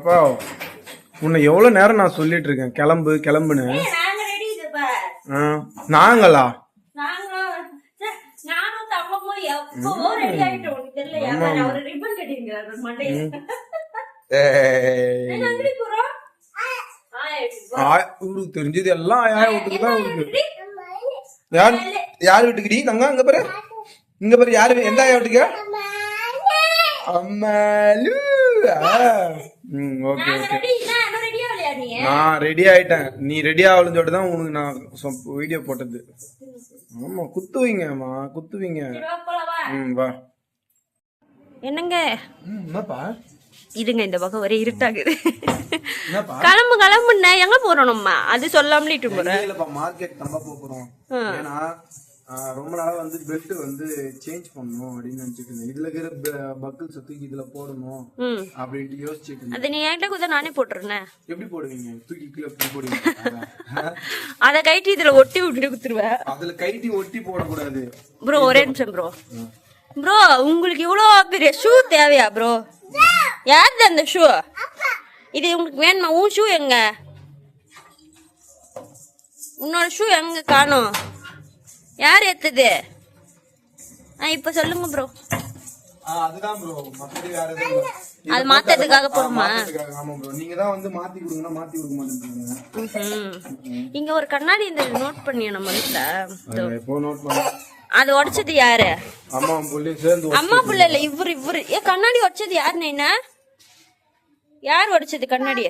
பாப்பா உன்னை எவ்வளவு நேரம் நான் சொல்லிட்டு இருக்கேன். கிளம்பு கிளம்புன்னு. ஆ, நாங்களா? மண்டையில ஏய். ஆ, ஊருக்கு தெரிஞ்சது எல்லாம் ஆயா வீட்டுக்கு தான் இருக்கு. யார்? யார் வீட்டுக்குடி தங்க அங்க பாரு. இங்க பாரு யாரு எந்த ஆயா வீட்டுக்கு? அம்மாலு. Okay okay. நான் ரெடி ஆயிட்டேன். நீ ரெடி ஆகலன்னு சொல்லிட்டு தான் உனக்கு நான் வீடியோ போட்டது. ஆமா குத்துவீங்கம்மா குத்துவீங்க. ம் வா. என்னங்க? என்னப்பா? இருங்க இந்த பக்கம் ஒரே இருட்டாகுது. என்னப்பா? கிளம்பு கிளம்புண்ணே. எங்க போறோம் நம்ம? அது சொல்லாமலிட்டு போறேன். இல்லப்பா மார்க்கெட் தம்ப போறோம். ரொம்ப நாளா வந்து பெல்ட் வந்து சேஞ்ச் பண்ணணும் அப்படின்னு நினைச்சிட்டு இருந்தேன் இதுல இருக்கிற பக்கிள்ஸ் தூக்கி இதுல போடணும் அப்படின்ட்டு யோசிச்சுட்டு இருந்தேன் அது நீ என்கிட்ட கூட நானே போட்டுருந்தேன் எப்படி போடுவீங்க? தூக்கி கீழே எப்படி போடுவீங்க. அதை கைட்டு இதுல ஒட்டி விட்டுட்டு குத்துருவேன் அதுல கைட்டி ஒட்டி போடக்கூடாது. ப்ரோ ஒரே நிமிஷம் ப்ரோ ப்ரோ உங்களுக்கு இவ்வளோ பெரிய ஷூ தேவையா ப்ரோ யாருது அந்த ஷூ இது உங்களுக்கு வேணுமா? உன் ஷூ எங்க? உன்னோட ஷூ எங்க காணோம்? யார் ஏத்துது? ஆ இப்போ சொல்லுங்க ப்ரோ ஆ, அதுதான் ப்ரோ மத்தபடி வேற எதுவும் இல்ல. இதை அது போடுமா? மாத்தறதுக்காக, ஆமா ப்ரோ நீங்க தான் வந்து மாத்தி கொடுங்கன்னா மாத்தி கொடுக்க மாட்டேங்கிறீங்க இங்க ஒரு கண்ணாடி இந்த நோட் பண்ணியா நம்ம வீட்டுல அதை எப்போ நோட் பண்ண? அது உடைச்சது யாரு? அம்மா புள்ளி சேர்ந்து அம்மா புள்ள இல்ல இவரு இவரு. ஏ கண்ணாடி உடைச்சது யாரு நைனா யார் உடைச்சது கண்ணாடி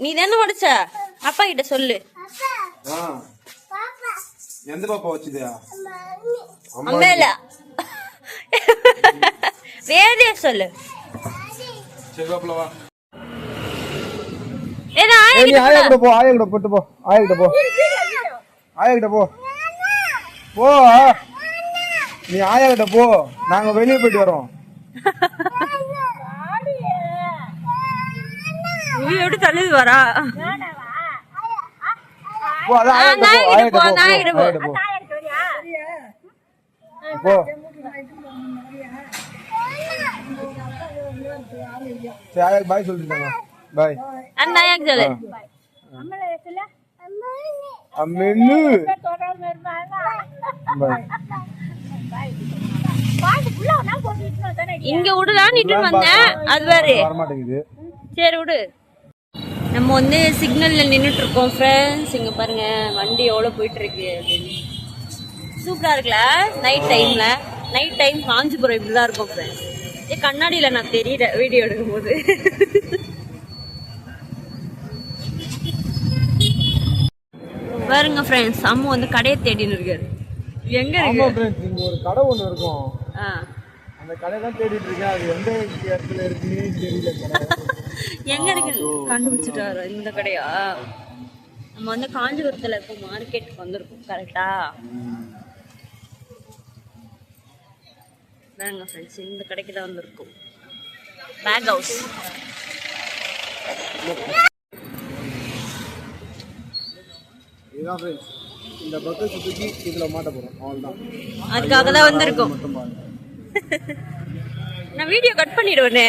நீ தானே உடைச்ச? அப்பா கிட்ட சொல்லு. எந்த பாப்பா வச்சுதா? அம்மா இல்ல. வேதே சொல்லு. சரி பாப்பல வா. ஏதா ஏய், நீ ஆயா கிட்ட போ ஆயா கிட்ட போட்டு போ. ஆயா கிட்ட போ. ஆயா கிட்ட போ. போ. நீ ஆயா கிட்ட போ. நாங்க வெளியே போயிட்டு வரோம். எப்படி தள்ளுது வரா? போ சரி பாய் சொல்லிட்டாங்க பாய் அந்த ஐயாக்கு சொல்லு? அம்மென்னு பாய் இங்க விடலான்னு இட்டு வந்தேன். அது வேறு சரி விடு நம்ம வந்து சிக்னல்ல நின்றுட்டு இருக்கோம் ஃப்ரெண்ட்ஸ் இங்க பாருங்க வண்டி எவ்வளவு போயிட்டு இருக்கு அப்படின்னு. சூப்பரா இருக்குல்ல? நைட் டைம்ல நைட் டைம் காஞ்சிபுரம் இப்படிதான் இருக்கும் ஃப்ரெண்ட்ஸ் ஏ கண்ணாடியில நான் தெரியல வீடியோ எடுக்கும் போது பாருங்க ஃப்ரெண்ட்ஸ் அம்மா வந்து கடையை தேடின்னு இருக்காரு. எங்க இருக்கு? இங்க ஒரு கடை ஒண்ணு இருக்கும். அந்த கடை தான் தேடிட்டு இருக்கேன். அது எந்த இடத்துல இருக்குன்னே தெரியல எங்க இருக்கு? கண்டுபிடிச்சிட்டாரு இந்த கடையா? நம்ம வந்து காஞ்சிபுரத்துல இருக்க மார்க்கெட்டுக்கு வந்திருக்கோம் கரெக்டா பாருங்க ஃப்ரெண்ட்ஸ் இந்த கடைக்கு தான் வந்திருக்கோம். பேக் ஹவுஸ் இதுதான் ஃப்ரெண்ட்ஸ் இந்த பக்கம் சுத்தி இதுல மாட்ட போறோம் அவ்வளவுதான் அதுக்காக தான் வந்திருக்கோம். நான் வீடியோ கட் பண்ணிடுவேனே.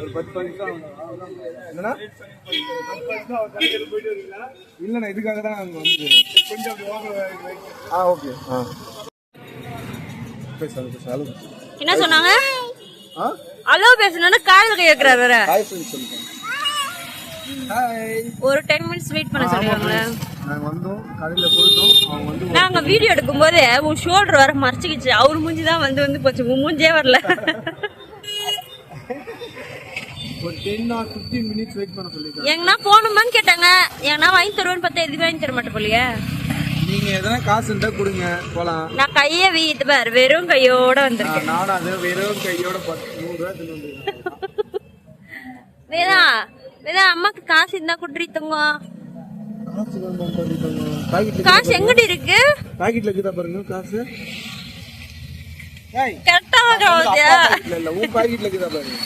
ஒரு பத்து என்னன்னா இல்லண்ணா இதுக்காக தான் அங்க வந்து ஆ ஓகே. ஆ. பேசாது என்ன சொன்னாங்க? ஆ? ஹலோ பேசணும்னா காதுல கை வைக்கிறாரு வேற. ஹாய் ஃப்ரெண்ட்ஸ் சொல்லுங்க ஹாய் ஒரு டென் மினிட்ஸ் வெயிட் பண்ண சொல்லுவாங்களே நாங்க வந்தோம் கடையில கொடுத்தோம். அவங்க வந்து நாங்க வீடியோ எடுக்கும் போது உன் ஷோல்டர் வர மறைச்சிக்கிச்சு. அவர் மூஞ்சி தான் வந்து வந்து போச்சு. உன் மூஞ்சே வரல. ஒரு ten or fifteen minutes wait பண்ண சொல்லிருக்காங்க எங்கன்னா போகணுமான்னு கேட்டாங்க. எங்கன்னா வாங்கி தருவேன்னு பார்த்தா எதுவும் வாங்கி தர மாட்டேன் போலியே? நீங்க எதனா காசு இருந்தா கொடுங்க. போலாம். நான் கையை வீட்டு பாரு. வெறும் கையோட வந்திருக்கேன். நான் நானும் அது வெறும் கையோட பத்து நூறு ரூபாய் தின்னு வந்துருக்கேன். வேதா வேதா அம்மாக்கு காசு இருந்தா குட்ரி தங்கம். காசு எங்கடி இருக்கு? பாக்கெட்ல இருக்குதா பாருங்க காசு. ஏய் கரெக்டா வாங்க பாக்கெட்ல இல்ல உன் பாக்கெட்ல இருக்குதா பாருங்க.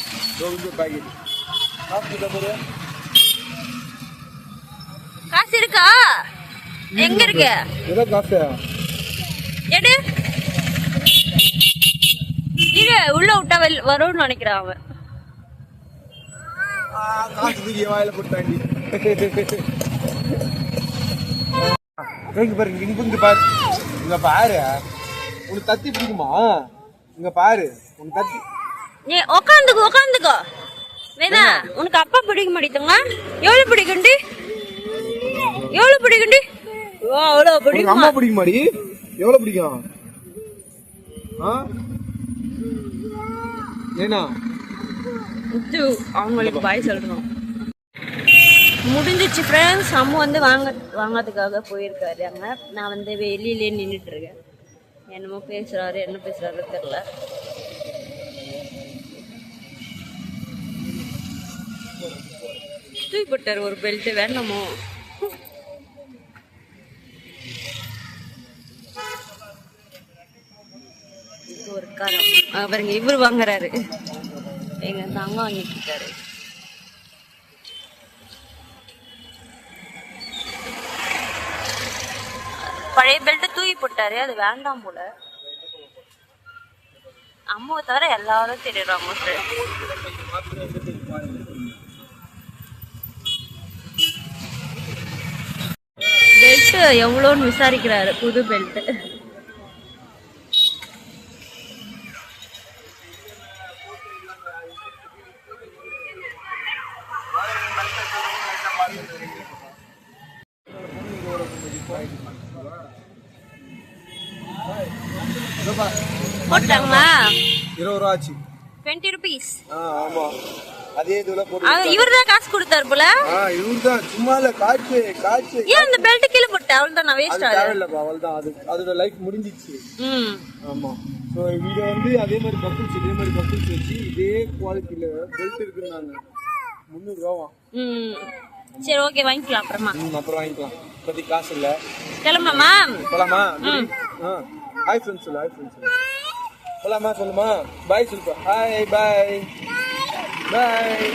ரொம்ப பாக்கெட். காசு பாரு. காசு இருக்கா? எங்க இருக்கு? ஏதோ காசு. எடு. இரு உள்ள விட்டா வரும்னு நினைக்கிறான் அவன். காசு தூக்கி வாயில போட்டாண்டி. இங்க பாரு இங்க இங்க பாரு. இங்க பாரு. உனக்கு தத்தி பிடிக்குமா? இங்க பாரு. உனக்கு தத்தி நீ உக்காந்துக்கோ உக்காந்துக்கோ. வேதா உனக்கு அப்பா பிடிக்க மாட்டேங்குங்க எவ்வளவு பிடிக்குண்டி எவ்வளவு பிடிக்குண்டி உனக்கு பிடிக்குமா? அம்மா பிடிக்குமாடி எவ்வளவு பிடிக்கும்? ஆ? ஏனா அவங்களுக்கு பாய் சொல்லணும் முடிஞ்சிச்சு ஃப்ரெண்ட்ஸ் அம்மு வந்து வாங்க வாங்கிறதுக்காக போயிருக்காரு அங்கே. நான் வந்து வெளியிலே நின்றுட்டு இருக்கேன் என்னமோ பேசுகிறாரு என்ன பேசுகிறாரு தெரில தூக்கிப்பட்டார் ஒரு பெல்ட்டு வேணுமோ? ஒரு காரம். அவருங்க இவர் வாங்குறாரு. எங்க தங்க வாங்கிட்டு இருக்காரு. பழைய பெல்ட் தூக்கி போட்டாரு அது வேண்டாம் போல. அம்மாவை தவிர எல்லாரும் தெரியுறாங்க பெல்ட் எவ்வளோன்னு விசாரிக்கிறாரு புது பெல்ட் போட்டாங்களா? இருபது ரூபா ஆச்சு. டுவெண்ட்டி ருபீஸ் ஆமா. அதே இதுல போட்டு இவர் தான் காசு கொடுத்தாரு போல? ஆ இவர்தான் சும்மா இல்ல காய்ச்சு காய்ச்சு ஏன் அந்த பெல்ட் கீழே போட்ட? அவள் தான் வேஸ்ட் ஆகுது தேவையில்லப்பா அவள்தான் அது அதோட லைஃப் முடிஞ்சிச்சு. ஆமா. ஸோ இங்க வந்து அதே மாதிரி பக்கிள்ஸ் இதே மாதிரி பக்கிள்ஸ் வச்சு இதே குவாலிட்டியில பெல்ட் இருக்குன்னாங்க. சரி ஓகே வாங்கிக்கலாம் அப்புறமா. ம் அப்புறம் வாங்கிக்கலாம். இப்போதைக்கு காசு இல்ல. கிளம்பலாமா போலாமா? ஆ. ஹாய் ஃப்ரெண்ட்ஸ் சொல்லு ஹாய் ஃப்ரெண்ட்ஸ் சொல்லு. போலாமா சொல்லுமா? பாய் சொல்லுப்பா ஹாய் பாய் பாய்